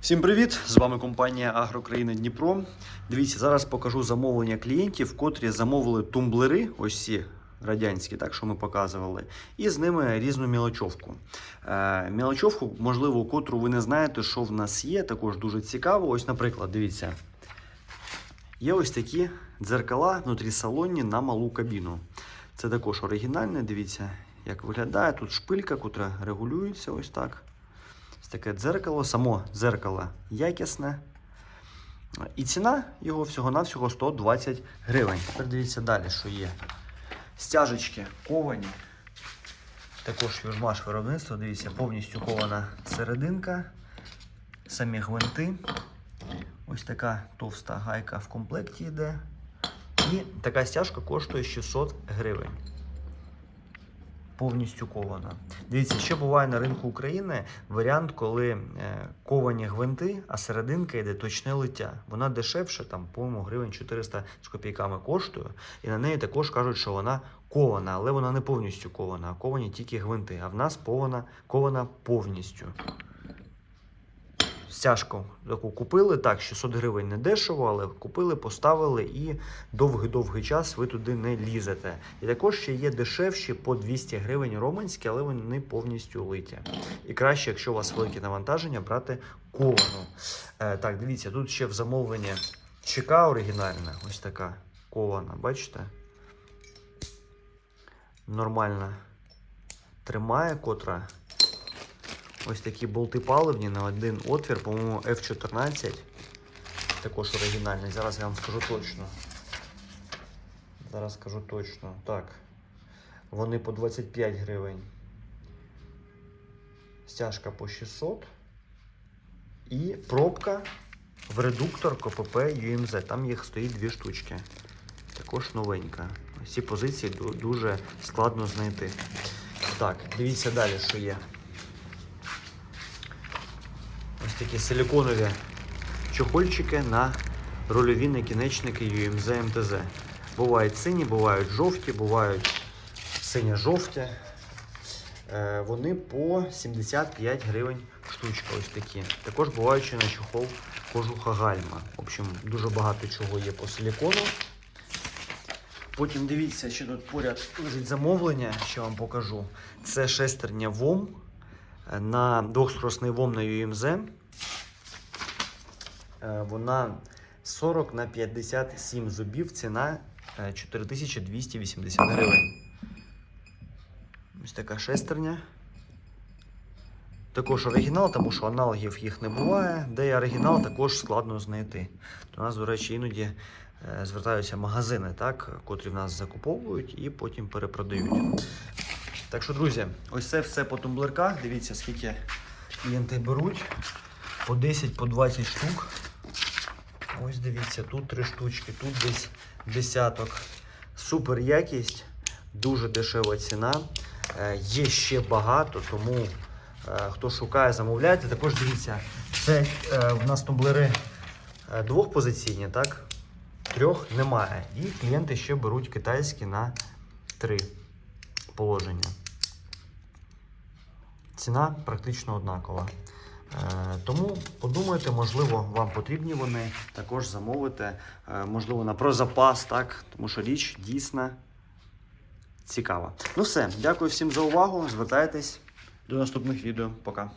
Всім привіт! З вами компанія Агрокраїна Дніпро. Дивіться, зараз покажу замовлення клієнтів, котрі замовили тумблери, ось ці радянські, так що ми показували, і з ними різну мілочовку. Е, мілочовку, можливо, котру ви не знаєте, що в нас є, також дуже цікаво. Ось, наприклад, дивіться. Є ось такі дзеркала внутрісалонні на малу кабіну. Це також оригінальне. Дивіться, як виглядає. Тут шпилька, котра регулюється ось так. Ось таке дзеркало, само дзеркало якісне. І ціна його всього-навсього 120 гривень. Тепер дивіться далі, що є. Стяжечки ковані. Також южмаш виробництва. Дивіться, повністю кована серединка. Самі гвинти. Ось така товста гайка в комплекті йде. І така стяжка коштує 600 гривень. Повністю кована. Дивіться, ще буває на ринку України варіант, коли е, ковані гвинти, а серединка йде точне лиття. Вона дешевше, там, по-моєму, гривень 400 з копійками коштує. І на неї також кажуть, що вона кована, але вона не повністю кована, а ковані тільки гвинти. А в нас пована, кована повністю. Стяжку таку купили, так, 600 гривень не дешево, але купили, поставили і довгий-довгий час ви туди не лізете. І також ще є дешевші по 200 гривень романські, але вони повністю литі. І краще, якщо у вас велике навантаження, брати ковану. Е, так, дивіться, тут ще в замовленні чека оригінальна, ось така кована, бачите? Нормально тримає, котра. Ось такі болти паливні на один отвір, по-моєму, F14. Також оригінальний. Зараз я вам скажу точно. Зараз скажу точно. Так. Вони по 25 гривень. Стяжка по 600. І пробка в редуктор КПП UMZ. Там їх стоїть дві штучки. Також новенька. Ці позиції дуже складно знайти. Так, дивіться далі, що є. Ось такі силиконові чохольчики на рульові накінечники UMZ МТЗ. Бувають сині, бувають жовті, бувають синьо-жовті. Е, Вони по 75 гривень штучка. Ось такі. Також бувають ще на чохол кожуха гальма. В общем, дуже багато чого є по силикону. Потім дивіться, що тут поряд лежить замовлення, що вам покажу. Це шестерня ВОМ е, на двохскоросний ВОМ на UMZ. Е, Вона 40 на 57 зубів, ціна е, 4280 гривень. Ось така шестерня. Також оригінал, тому що аналогів їх не буває. Де є оригінал, також складно знайти. До нас, до речі, іноді е, звертаються магазини, так, котрі в нас закуповують і потім перепродають. Так що, друзі, ось це все по тумблерках. Дивіться, скільки клієнти беруть. По 10, по 20 штук. Ось дивіться, тут три штучки, тут десь десяток. Супер якість, дуже дешева ціна. Е, Є ще багато, тому е, хто шукає, замовляйте. Також дивіться, це е, в нас тумблери двохпозиційні, так? Трьох немає. І клієнти ще беруть китайські на три положення. Ціна практично однакова. Е, Тому подумайте, можливо, вам потрібні вони також замовити, е, можливо, на прозапас, так? Тому що річ дійсно цікава. Ну все, дякую всім за увагу. Звертайтесь до наступних відео. Пока.